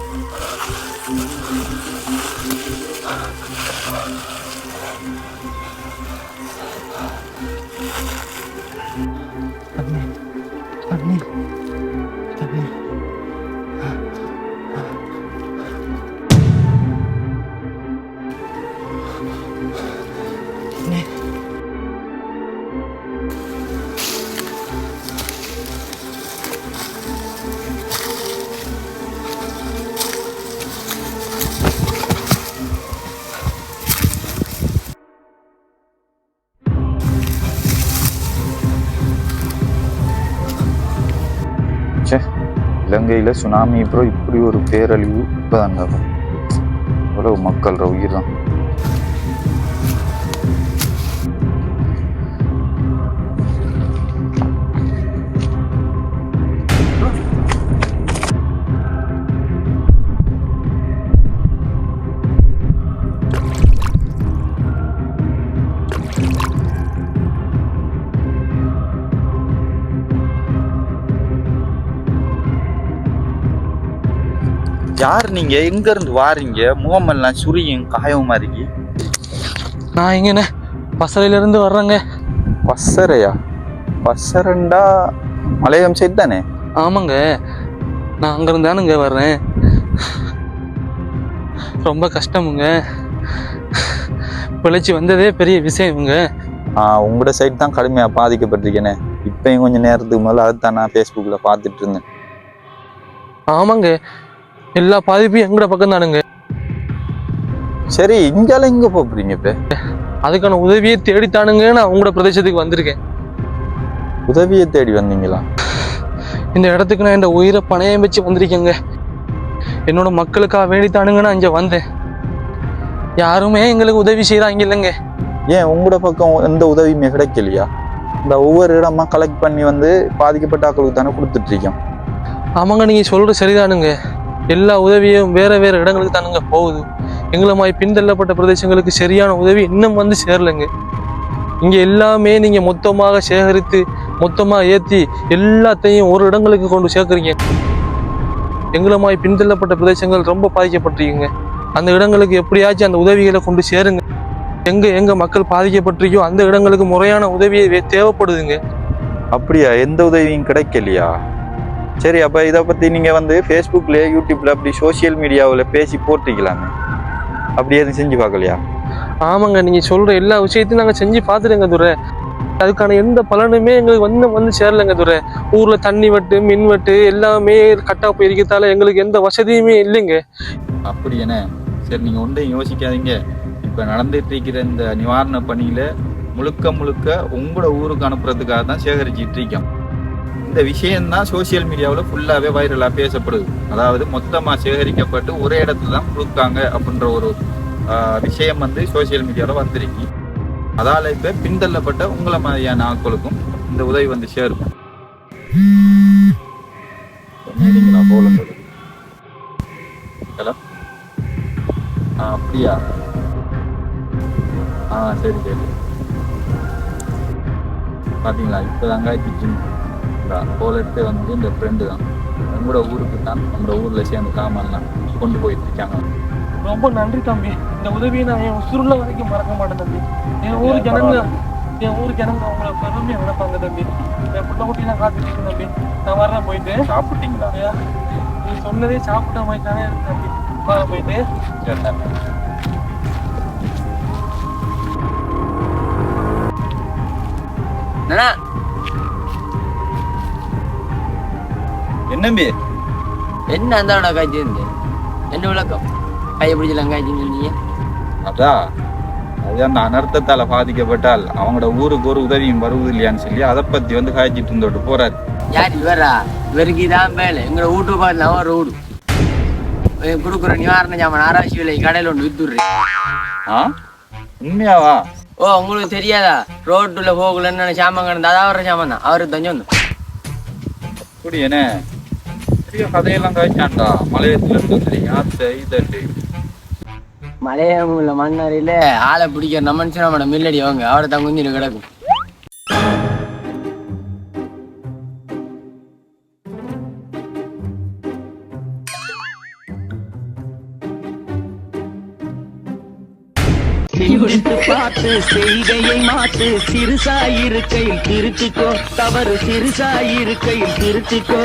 Thank you. இலங்கையில் tsunami அப்புறம் இப்படி ஒரு பேரழிவு. இப்போதாங்க எவ்வளவு மக்களோட உயிர் தான் யார் நீங்க? எங்க இருந்து வாரீங்க? முகமெல்லாம் சுரியும் காயவுமா இருக்கு? நான் இங்கண்ணே பசறையிலேருந்து வர்றேங்க. பசரையா பசரண்டா மலையம் சைடு தானே? ஆமாங்க. நான் அங்கேருந்து தானுங்க வர்றேன். ரொம்ப கஷ்டமுங்க. பிழைச்சி வந்ததே பெரிய விஷயமுங்க. உங்களோட சைடு தான் கடுமையாக பாதிக்கப்பட்டிருக்கேனே. இப்பயும் கொஞ்சம் நேரத்துக்கு முதல்ல அதுதான் நான் ஃபேஸ்புக்கில் பார்த்துட்டு இருந்தேன். ஆமாங்க. எல்லா பாதிப்பும் எங்கட பக்கம் தானுங்க சரி இங்கெல்லாம் எங்கே போகிறீங்க இப்போ? அதுக்கான உதவியை தேடித்தானுங்க நான் உங்களோட பிரதேசத்துக்கு வந்திருக்கேன். உதவியை தேடி வந்தீங்களா? இந்த இடத்துக்கு நான் இந்த உயிரை பணையம் வச்சு வந்திருக்கேங்க. என்னோட மக்களுக்காக வேண்டித்தானுங்க நான் இங்கே வந்தேன். யாருமே எங்களுக்கு உதவி செய்கிறாங்க இல்லைங்க. ஏன் உங்களோட பக்கம் எந்த உதவியுமே கிடைக்கலையா? இந்த ஒவ்வொரு இடமா கலெக்ட் பண்ணி வந்து பாதிக்கப்பட்ட ஆட்களுக்கு தானே கொடுத்துட்டு இருக்கோம் ஆமாங்க நீங்கள் சொல்கிறது சரிதானுங்க. எல்லா உதவியும் வேற வேற இடங்களுக்கு தானுங்க போகுது. எங்களை மாதிரி பின்தள்ளப்பட்ட பிரதேசங்களுக்கு சரியான உதவி இன்னும் வந்து சேரலைங்க. இங்கே எல்லாமே நீங்கள் மொத்தமாக சேகரித்து மொத்தமாக ஏற்றி எல்லாத்தையும் ஒரு இடங்களுக்கு கொண்டு சேர்க்குறீங்க. எங்களை மாதிரி பின்தள்ளப்பட்ட பிரதேசங்கள் ரொம்ப பாதிக்கப்பட்டிருக்குங்க. அந்த இடங்களுக்கு எப்படியாச்சும் அந்த உதவிகளை கொண்டு சேருங்க. எங்கே எங்கே மக்கள் பாதிக்கப்பட்டிருக்கோ அந்த இடங்களுக்கு முறையான உதவி தேவைப்படுதுங்க. அப்படியா? எந்த உதவியும் கிடைக்கலையா? சரி அப்போ இதை பற்றி நீங்கள் வந்து ஃபேஸ்புக்கில் யூடியூப்பில் அப்படி சோஷியல் மீடியாவில் பேசி போட்டிருக்கலாமே அப்படி எதுவும் செஞ்சு பார்க்கலையா? ஆமாங்க நீங்க சொல்ற எல்லா விஷயத்தையும் நாங்க செஞ்சு பார்த்துடுங்க துரை. அதுக்கான எந்த பலனுமே எங்களுக்கு வந்து வந்து சேரலைங்க துரை. ஊர்ல தண்ணி வட்டு மின் வட்டு எல்லாமே கட்டா போயிருக்கதால எங்களுக்கு எந்த வசதியுமே இல்லைங்க. அப்படி என்ன? சரி நீங்கள் ஒன்றையும் யோசிக்காதீங்க. இப்போ நடந்துட்டு இருக்கிற இந்த நிவாரண பணியில் முழுக்க முழுக்க உங்களோட ஊருக்கு அனுப்புறதுக்காக தான் சேகரிச்சிட்டு இருக்கோம். இந்த விஷயம்தான் சோஷியல் மீடியாவில் ஃபுல்லாகவே வைரலாக பேசப்படுது. அதாவது மொத்தமாக சேகரிக்கப்பட்டு ஒரே இடத்துல தான் கொடுக்காங்க அப்படின்ற ஒரு விஷயம் வந்து சோஷியல் மீடியாவில் வந்திருக்கு. அதால் இப்போ பின்தள்ளப்பட்ட உங்களை மாதிரியான ஆட்களுக்கும் இந்த உதவி வந்து சேரும். ஹலோ? ஆ அப்படியா? ஆ சரி சரி. பார்த்தீங்களா இப்போ தாங்க கிச்சன் கோல் எடுத்து வந்து இந்த ஃப்ரெண்டு தான். நம்மளோட ஊருக்கு தான் நம்மளோட ஊரில் சேர்ந்து சாமான்லாம் கொண்டு போயிட்டு இருக்காங்க. ரொம்ப நன்றி தம்பி. இந்த உதவியை நான் என் உசுருள்ள வரைக்கும் மறக்க மாட்டேன் தம்பி. என் ஊர் ஜனங்க என் ஊர் ஜனங்க உங்களை பெருமையா நினைப்பாங்க தம்பி. என் புள்ள குட்டிலாம் காத்துட்டு தம்பி. நான் வரேன் போயிட்டு. சாப்பிட்டீங்களா? நீ சொன்னதே சாப்பிட்ட மாதிரி தானே இருக்கு தம்பி. வரேன் போயிட்டு. சரி என்னம்பி என்ன அந்த காய்ச்சி இருந்து? என்ன விளக்கம்? கையை பிடிச்சலாம் காய்ச்சின்னு சொன்னீங்க அதான் அது அந்த அனர்த்தத்தால் பாதிக்கப்பட்டால் அவங்களோட ஊருக்கு ஒரு உதவியும் வருவது இல்லையான்னு சொல்லி அதை பற்றி வந்து காய்ச்சிட்டு இருந்தோட்டு போறாரு. யார் இவரா? இவருக்கு இதான் மேலே எங்களோட வீட்டு பக்கத்தில் ஒரு வீடு கொடுக்குற நிவாரண ஜாமான் ஆராய்ச்சி விலை கடையில் ஒன்று வித்துடுறேன். ஆ? உண்மையாவா? ஓ உங்களுக்கு தெரியாதா? ரோட்டுல போகலன்னு சாமான் கிடந்தா அதான் அவர சாமான் தான். அவருக்கு தஞ்சம் வந்து அப்படி என்ன பெரிய கதையெல்லாம் காய்ச்சான்டா மலையத்துல இருந்து மலையம் உள்ள மண்ணறையில ஆளை பிடிக்கிற நம்ம நம்மட மில்லடி அவங்க அவரை தான் குந்திட்டு கிடக்கும். சிந்தித்து பார்த்து செய்கையை மாத்து சிறுசாயிருக்கையில் திருத்திக்கோ. தவறு சிறுசாயிருக்கையில் திருத்திக்கோ.